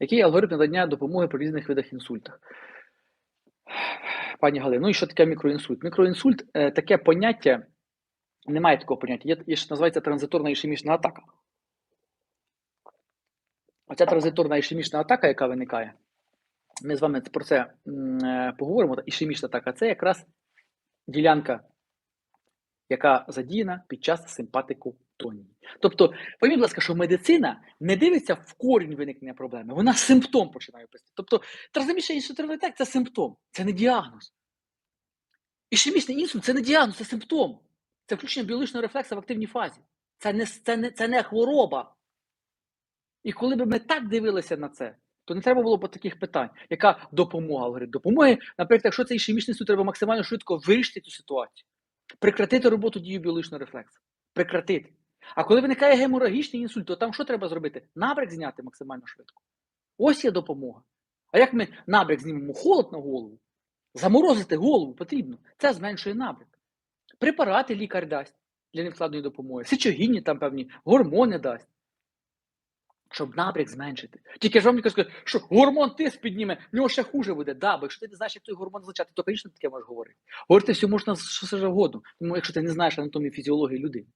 Який алгоритм надання допомоги при різних видах інсультах? Пані Галина, ну і що таке мікроінсульт? Мікроінсульт е, таке поняття, немає такого поняття. Є, є називається транзиторна ішемічна атака. Оця транзиторна ішемічна атака, яка виникає, ми з вами про це е, поговоримо. Ішемічна атака це якраз ділянка, яка задіяна під час симпатикотонії. Тобто, пойміть, будь ласка, що медицина не дивиться в корінь виникнення проблеми, вона симптом починає писати. Тобто, трансмішний інсультивний атак це симптом, це не діагноз. Ішемічний інсульт це не діагноз, це симптом. Це включення біологічного рефлекса в активній фазі. Це не, це не, це не хвороба. І коли б ми так дивилися на це, то не треба було б таких питань, яка допомога говорить. Допомоги, наприклад, якщо це ішемічний інсульт, треба максимально швидко вирішити цю ситуацію, прекратити роботу дії біологічного рефлексу. Прекратити. А коли виникає геморагічний інсульт, то там що треба зробити? Набряк зняти максимально швидко. Ось є допомога. А як ми набряк знімемо холод на голову? Заморозити голову потрібно. Це зменшує набряк. Препарати лікар дасть для невкладної допомоги, сечогінні там певні, гормони дасть. Щоб набряк зменшити. Тільки ж вам лікар скаже, що гормон тиск підніме, в нього ще хуже буде. Да, бо якщо ти не знаєш, як той гормон злучати, то звісно таке можеш говорити. Говорити все можна що все завгодно. Тому якщо ти не знаєш анатомію фізіології людини.